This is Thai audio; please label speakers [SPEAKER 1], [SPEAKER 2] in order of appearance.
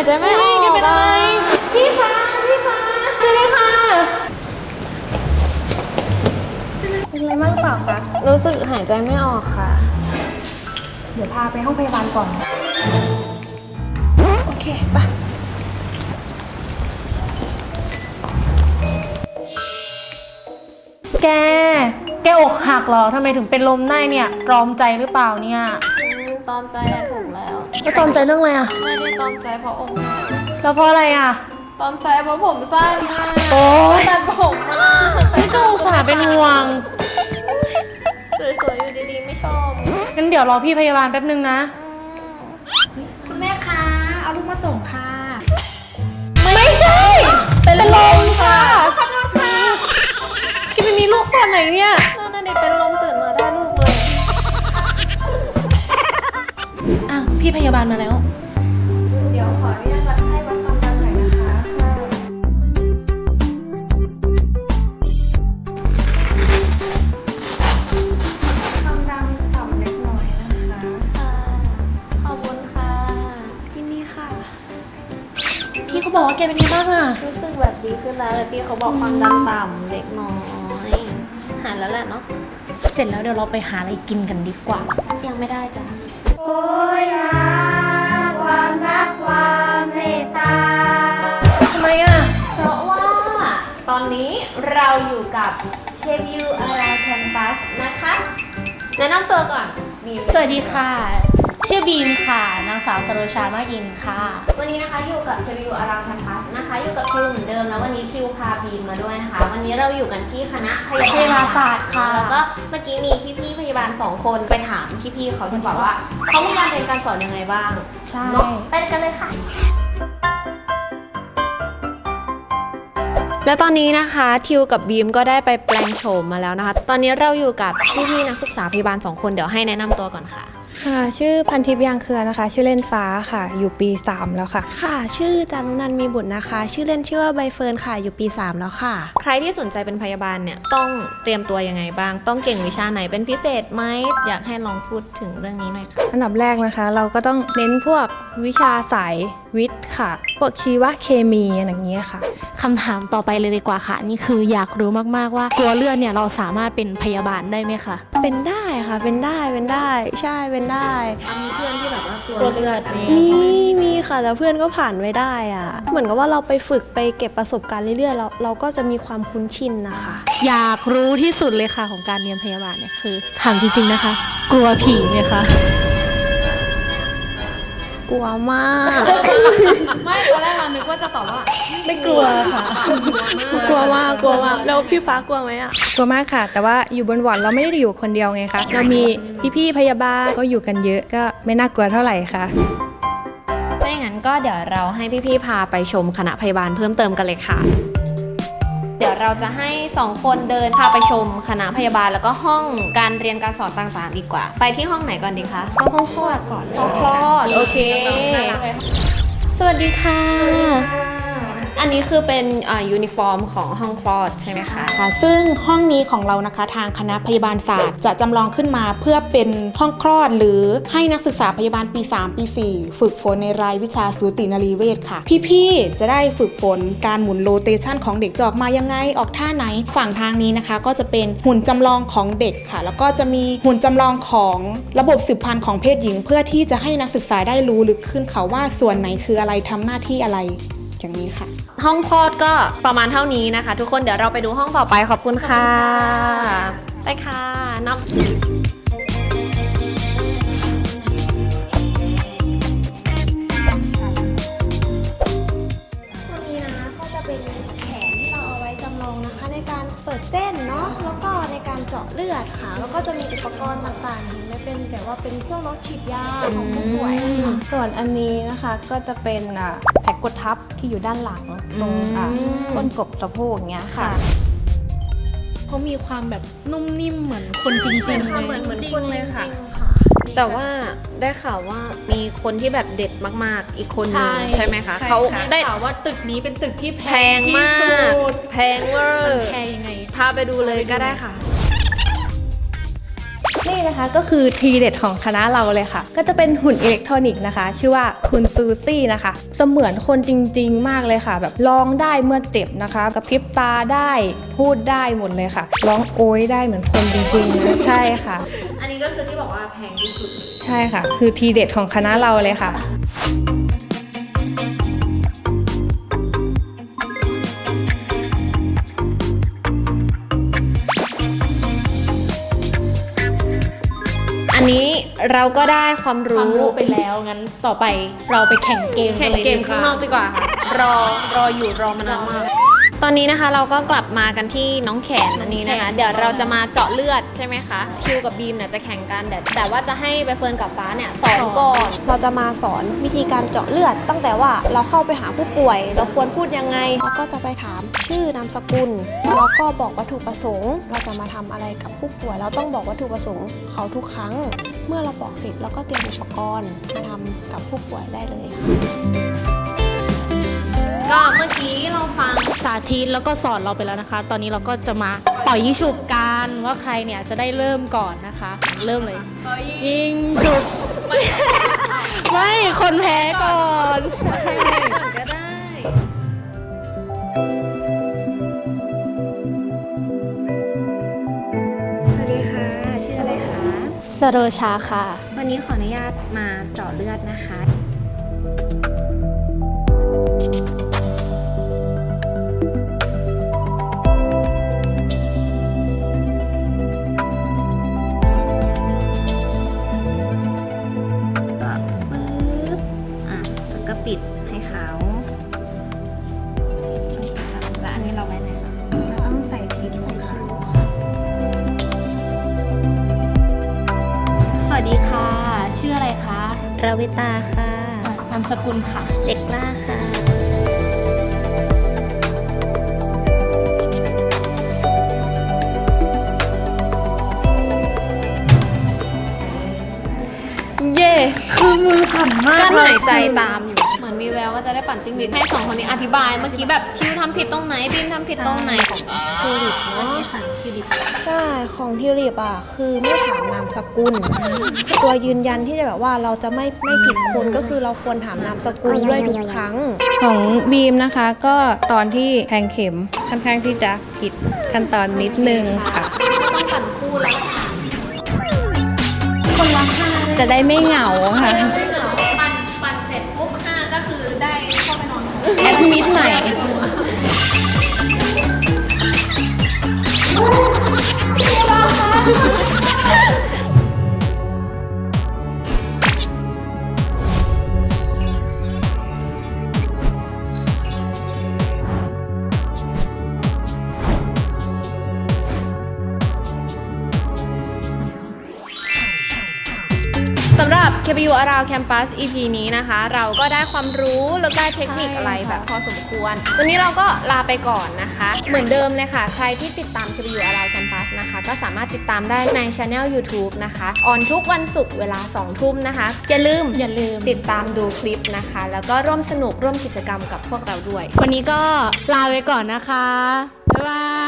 [SPEAKER 1] ายใจไม่ออก
[SPEAKER 2] แกเป็นอะไร
[SPEAKER 1] พี่คะพี่คะ
[SPEAKER 2] ใช่ไหมคะเป็นอะไรมากหรือเปล่าคะ
[SPEAKER 1] รู้สึกหายใจไม่ออกค่ะ
[SPEAKER 2] เดี๋ยวพาไปห้องพยาบาลก่อน โอเคไปะแก แกอกหักเหรอ ทำไมถึงเป็นลมได้เนี่ยตรอมใจหรือเปล่าเนี่ย
[SPEAKER 1] อืม ตอมใจอะถูกแล้ว
[SPEAKER 2] แล้วตรอมใจเรื่องอะไรอะ
[SPEAKER 1] ไม่ได้ตอมใจเพราะองค์หน้า
[SPEAKER 2] แล้วเพราะอะไรอะ
[SPEAKER 1] ตอมใจเพราะผมสั้นมาก
[SPEAKER 2] โอ๊ย
[SPEAKER 1] ตัดผมมาก
[SPEAKER 2] ไม่ต้องอุตส่าห์เป็นห่วง
[SPEAKER 1] สวยๆอยู่ดีๆไม่ชอบไง
[SPEAKER 2] งั้นเดี๋ยวรอพี่พยาบาลแป๊บนึงนะ
[SPEAKER 1] อืม
[SPEAKER 3] คุณแม่คะ เอาลูกมาส่งค่ะ
[SPEAKER 2] ไม่ใช่ เป็นลมาวพี่พยาบาลมาแล้ว
[SPEAKER 1] เดี๋ยวขออนุญาตวัดไข้วัดความดันหน่อยนะคะ
[SPEAKER 2] ความดันต่ำเล็กน้อยนะคะ
[SPEAKER 1] ค่ะขอบคุณค่ะ
[SPEAKER 3] ที่นี่ค่ะ
[SPEAKER 2] พี่เขาบอกว่าแกเป็นไงบ้างอะ
[SPEAKER 1] รู้สึกแบบดีขึ้นแล้วแต่พี่เขาบอกความดันต่ำเล็กน้อย หายแล้วแหละเนาะ
[SPEAKER 2] เสร็จแล้วเดี๋ยวเราไปหาอะไรกินกันดีกว่า
[SPEAKER 1] ยังไม่ได้จ้ะ
[SPEAKER 2] ทำไมอะ
[SPEAKER 1] เพราะว่าตอนนี้เราอยู่กับ KBU Around Campus นะคะแนะนำตัวก่อนบีม
[SPEAKER 2] สวัสดีค่ะ ชื่อบีมค่ะ นางสาวสโรชามาอินค่ะ
[SPEAKER 1] วันนี้นะคะอยู่กับ KBU Around Campus นะคะ อยู่กับครูเหมือนเดิมแล้ววันนี้คิวพาบีมมาด้วยนะคะ วันนี้เราอยู่กันที่คณะพยา
[SPEAKER 2] พยา
[SPEAKER 1] บา
[SPEAKER 2] บา
[SPEAKER 1] ล
[SPEAKER 2] ลศาสตร์ค่ะ
[SPEAKER 1] แล้วก็เมื่อกี้มีพี่ๆพยาบาลสองคนไปถามพี่ๆเขาดีกว่าว่าเขามีการเรียนการสอนยังไงบ้าง
[SPEAKER 2] ใช่
[SPEAKER 1] เนาะไปกันเลยค่ะ และตอนนี้นะคะทิวกับบีมก็ได้ไปแปลงโฉมมาแล้วนะคะ ตอนนี้เราอยู่กับพี่ๆนักศึกษาพยาบาลสองคนเดี๋ยวให้แนะนำตัวก่อนค่ะ
[SPEAKER 4] ค่ะ ชื่อพันทิพย์ยางเครือนะคะ ชื่อเล่นฟ้าค่ะ อยู่ปี 3 แล้วค่ะ
[SPEAKER 3] ค่ะ ชื่อจารุนันท์มีบุตรนะคะ ชื่อเล่นชื่อว่าใบเฟิร์นค่ะ อยู่ปี 3 แล้วค่ะ
[SPEAKER 1] ใครที่สนใจเป็นพยาบาลเนี่ย ต้องเตรียมตัวยังไงบ้าง ต้องเก่งวิชาไหนเป็นพิเศษไหม อยากให้ลองพูดถึงเรื่องนี้หน่อยค่ะ
[SPEAKER 4] อันดับแรกนะคะ เราก็ต้องเน้นพวกวิชาสายวิทย์ค่ะพวกชีวเคมีอะไรอย่างเงี้ยค่ะ
[SPEAKER 2] คำถามต่อไปเลยดีกว่าค่ะ นี่คืออยากรู้มากๆว่ากลัวเลือดเนี่ยเราสามารถเป็นพยาบาลได้ไหมคะ
[SPEAKER 3] เป็นได้ค่ะ เป็นได้ เป็นได้ ใช่ เป็นได้
[SPEAKER 1] มีเพื่อนที่แบบว่ากลัว
[SPEAKER 2] กลัวเลือด
[SPEAKER 3] มีมีค่ะแต่เพื่อนก็ผ่านไว้ได้อะเหมือนกับว่าเราไปฝึกไปเก็บประสบการณ์เรื่อยๆเราเราก็จะมีความคุ้นชินนะคะ
[SPEAKER 2] อยากรู้ที่สุดเลยค่ะของการเรียนพยาบาลเนี่ยคือถามจริงๆนะคะ กลัวผีไหมคะ
[SPEAKER 3] กลัวมาก
[SPEAKER 1] ไม่ตอนแรกเรานึกว่าจะตอบว่า
[SPEAKER 2] ไม่กลัวค่ะ
[SPEAKER 3] กลัวมากกลัวมากแล้วพี่ฟ้ากลัวไหมอะ
[SPEAKER 4] กลัวมากค่ะ แต่ว่าอยู่บนวอร์ดเราไม่ได้อยู่คนเดียวไงคะเรามีพี่ๆพยาบาลก็อยู่กันเยอะก็ไม่น่ากลัวเท่าไหร่ค่ะ
[SPEAKER 1] ถ้าอย่างนั้นก็เดี๋ยวเราให้พี่ๆพาไปชมคณะพยาบาลเพิ่มเติมกันเลยค่ะ เดี๋ยวเราจะให้สองคนเดินพาไปชมคณะพยาบาลแล้วก็ห้องการเรียนการสอนต่างๆดีกว่า ไปที่ห้องไหนก่อนดีคะ
[SPEAKER 3] เข้าห้องคลอดก่อนเลย
[SPEAKER 1] ห้องคลอดโอเค สวัสดีค่ะ อันนี้คือเป็นยูนิฟอร์มของห้องคลอดใช่ไหมคะ
[SPEAKER 5] ค่ะซึ่งห้องนี้ของเรานะคะทางคณะพยาบาลศาสตร์ จะจำลองขึ้นมาเพื่อเป็นห้องคลอด หรือให้นักศึกษาพยาบาลปี 3 ปี 4 ฝึกฝนในรายวิชาสูตินรีเวชค่ะ พี่ๆ จะได้ฝึกฝนการหมุนโรเตชันของเด็กจะออกมายังไงออกท่าไหน ฝั่งทางนี้นะคะ ก็จะเป็นหุ่นจำลองของเด็กค่ะ แล้วก็จะมีหุ่นจำลองของระบบสืบพันธุ์ของเพศหญิง เพื่อที่จะให้นักศึกษาได้รู้ลึกขึ้นค่ะว่าส่วนไหนคืออะไรทำหน้าที่อะไร อย่างนี้ค่ะ
[SPEAKER 1] ห้องคลอดก็ประมาณเท่านี้นะคะ ทุกคนเดี๋ยวเราไปดูห้องต่อไปขอบคุณค่ะ ไปค่ะนับ
[SPEAKER 3] ตั เจาะเลือดค่ะ แล้วก็จะมีอุปกรณ์ต่างๆเห็นไหมเป็นแบบว่าเป็นพวกรถฉีดยาของผู้ป่วยอะค่ะ
[SPEAKER 4] ส่วนอันนี้นะคะก็จะเป็นอ่าแผลกดทับที่อยู่ด้านหลังตรงอ่า
[SPEAKER 1] อืม
[SPEAKER 4] ก้นกบสะโพกอย่างเงี้ยค่ะ
[SPEAKER 2] เขามีความแบบนุ่มนิ่มเหมือนคนจริงๆเลย
[SPEAKER 3] เหมือนเหมือนคนเลยค่ะ
[SPEAKER 1] แต่ว่าได้ข่าวว่ามีคนที่แบบเด็ดมากๆ อีกคนนึงใช่ไหมคะ
[SPEAKER 2] ใช่
[SPEAKER 1] เขา
[SPEAKER 2] ค่ะ
[SPEAKER 1] ได้
[SPEAKER 2] ข่าวว่าตึกนี้เป็นตึกที่แพ
[SPEAKER 1] แพง
[SPEAKER 2] ที่
[SPEAKER 1] มาก
[SPEAKER 2] สุด
[SPEAKER 1] แพงเวอ
[SPEAKER 2] มัน
[SPEAKER 1] ร์
[SPEAKER 2] แพงยังไง
[SPEAKER 1] พาไปดูเลยก็ได้ค่ะ
[SPEAKER 3] ส
[SPEAKER 4] นี่นะคะก็คือทีเด็ดของคณะเราเลยค่ะ ก็จะเป็นหุ่นอิเล็กทรอนิกส์นะคะ ชื่อว่าคุณซูซี่นะคะ เสมือนคนจริง ๆ มากเลยค่ะ แบบร้องได้เมื่อเจ็บนะคะกระพริบตาได้พูดได้หมดเลยค่ะร้องโอยได้เหมือนคนจริงๆนะใช่ค่ะ
[SPEAKER 1] อันนี้ก็คือที่บอกว่าแพงที่สุด
[SPEAKER 4] ใช่ค่ะ คือทีเด็ดของคณะเราเลยค่ะ
[SPEAKER 1] อันนี้เราก็ได้ความ
[SPEAKER 2] ความ
[SPEAKER 1] รู้
[SPEAKER 2] รู้ไปแล้วงั้นต่อไปเราไปแข่งเกม
[SPEAKER 1] แข่ง
[SPEAKER 2] นลย
[SPEAKER 1] เกม
[SPEAKER 2] ดี
[SPEAKER 1] ข้างนอกดีกว่าค่ะ รอรออยู่รอมานานมาก ตอนนี้นะคะเราก็กลับมากันที่น้องแขนอันนี้นะคะ เดี๋ยวเราจะมาเจาะเลือดใช่ไหมคะคิวกับบีมเนี่ยจะแข่งกันแต่แต่ว่าจะให้ใบเฟิร์นกับฟ้าเนี่ยสอนก่อน
[SPEAKER 3] เราจะมาสอนวิธีการเจาะเลือด ตั้งแต่ว่าเราเข้าไปหาผู้ป่วย เราควรพูดยังไงเราก็จะไปถามชื่อนามสกุลแล้วก็บอกวัตถุประสงค์ เราจะมาทำอะไรกับผู้ป่วย เราต้องบอกวัตถุประสงค์เขาทุกครั้ง เมื่อเราบอกเสร็จเราก็เตรียมอุปกรณ์มาทำกับผู้ป่วยได้เลยค่ะ
[SPEAKER 1] ก็เมื่อกี้เราฟัง
[SPEAKER 2] สาธิตแล้วก็สอนเราไปแล้วนะคะ ตอนนี้เราก็จะมาปล่อยยิงฉุบกันว่าใครเนี่ยจะได้เริ่มก่อนนะคะ เริ่มเลย ยิงฉุบ ไม่คนแพ้ก่อนใช่
[SPEAKER 1] ก่อนก็ได้สวัสดีค่ะ ชื่ออะไรคะ
[SPEAKER 2] สโรชาค่ะ
[SPEAKER 1] วันนี้ขออนุญาตมาเจาะเลือดนะคะ ราวิ
[SPEAKER 3] ตา
[SPEAKER 2] ค่ะนามสกุลค่ะ
[SPEAKER 1] เด็กล่าค่ะ เย่
[SPEAKER 2] คือมือสั่นมาก
[SPEAKER 1] กั้น
[SPEAKER 2] เล
[SPEAKER 1] หายใจตาม ววว่าจะได้ปั่นจิ้งหรีดให้สองคนนี้อธิบายเมื่อกี้แบบคิวทำผิดตรงไหนบีมทำผิดตรงไหนของคิวลิปเมื่อกี้ค่ะคิวลิป
[SPEAKER 3] ใช่ของทิวลิปอะคือไม่ถามนามสกุลตัวยืนยันที่จะแบบว่าเราจะไม่ไม่ผิดคนก็คือเราควรถามนามสกุลด้วยทุกครั้ง
[SPEAKER 4] ของบีมนะคะก็ตอนที่แทงเข็มค่อนข้างที่จะผิดขั้นตอนนิดนึงค่ะ
[SPEAKER 1] ต้องปั่นคู่แล้วค่ะ
[SPEAKER 4] จะได้ไม่เหงาค่ะ แอดมิดใหม่
[SPEAKER 1] สำหรับ KBU Around Campus EP นี้นะคะ เราก็ได้ความรู้แล้วก็ได้เทคนิคอะไรแบบพอสมควร วันนี้เราก็ลาไปก่อนนะคะ เหมือนเดิมเลยค่ะ ใครที่ติดตาม KBU Around Campus นะคะ ก็สามารถติดตามได้ใน Channel YouTube นะคะออนทุกวันศุกร์เวลา 2 ทุ่มนะคะ อย่าลืม
[SPEAKER 2] อย่าลืม
[SPEAKER 1] ติดตามดูคลิปนะคะ แล้วก็ร่วมสนุกร่วมกิจกรรมกับพวกเราด้วย
[SPEAKER 2] วันนี้ก็ลาไปก่อนนะคะบ๊ายบาย